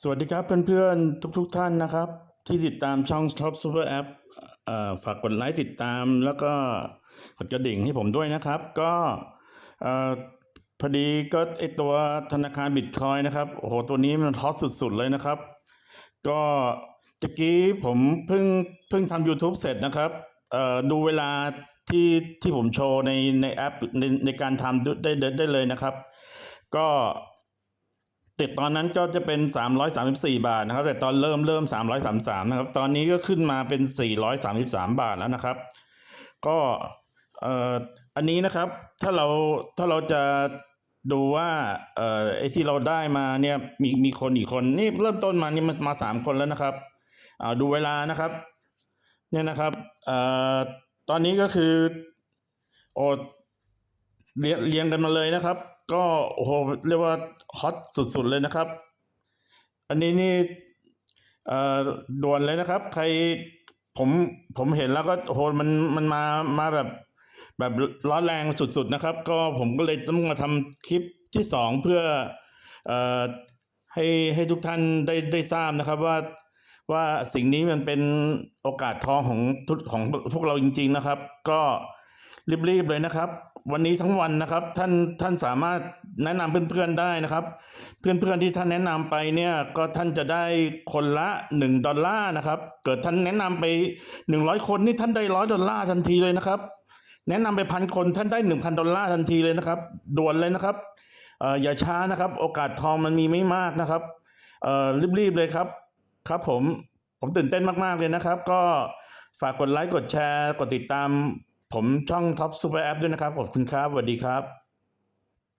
สวัสดีครับเพื่อนๆทุกๆท่านนะครับ ที่ติดตามช่อง Top Super App เอ่อฝากกดไลค์ติดตามแล้วก็กดกระดิ่งให้ผมด้วยนะครับ ก็พอดีก็ไอตัวธนาคารบิตคอยนะครับโอ้โหตัวนี้มันฮอตสุดๆเลยนะครับ ก็ตะกี้ผมเพิ่งเพิ่งทำ YouTube เสร็จนะครับดูเวลาที่ที่ผมโชว์ในในแอปในในการทำไดได้ได้เลยนะครับ ก็ ติดตอนนั้นก็จะเป็น 334 บาทนะครับ แต่ตอนเริ่มเริ่ม 333 นะครับ ตอนนี้ก็ขึ้นมาเป็น 433 บาทแล้วนะครับ ก็เอ่ออันนี้นะครับถ้าเราถ้าเราจะดูว่าเอ่อไอ้ที่เราได้มาเนี่ยมีมีคนอีกคนนี่เริ่มต้นมานี่มันมาสามคนแล้วนะครับอ่าดูเวลานะครับ เนี่ยนะครับเอ่อตอนนี้ก็คือโอเรียงเรียงกันมาเลยนะครับ ก็โอ้โหเรียกว่าฮอตสุดๆเลยนะครับ อันนี้นี่อ่อด่วนเลยนะครับ ใครผมผมเห็นแล้วก็โอ้โหมันมันมามาแบบแบบร้อนแรงสุดๆนะครับ ก็ผมก็เลยต้องมาทำคลิปที่สองเพื่อเอ่อให้ให้ทุกท่านได้ได้ทราบนะครับว่าว่าสิ่งนี้มันเป็นโอกาสทองของทุกของพวกเราจริง ๆนะครับ ก็ รีบๆเลยนะครับ วันนี้ทั้งวันนะครับ ท่านท่านสามารถแนะนำเพื่อนๆได้นะครับ เพื่อนๆที่ท่านแนะนำไปเนี่ยก็ท่านจะได้คนละหนึ่งดอลลาร์นะครับ เกิดท่านแนะนำไปหนึ่งร้อยคนนี่ท่านได้ร้อยดอลลาร์ทันทีเลยนะครับ แนะนำไปพันคนท่านได้หนึ่งพันดอลลาร์ทันทีเลยนะครับ ด่วนเลยนะครับเอ่ออย่าช้านะครับ โอกาสทองมันมีไม่มากนะครับเอ่อรีบๆเลยครับ ครับผมผมตื่นเต้นมากๆเลยนะครับ ก็ฝากกดไลค์กดแชร์ กดติดตาม ผมช่องท็อปซูเปอร์แอปด้วยนะครับ ขอบคุณครับสวัสดีครับ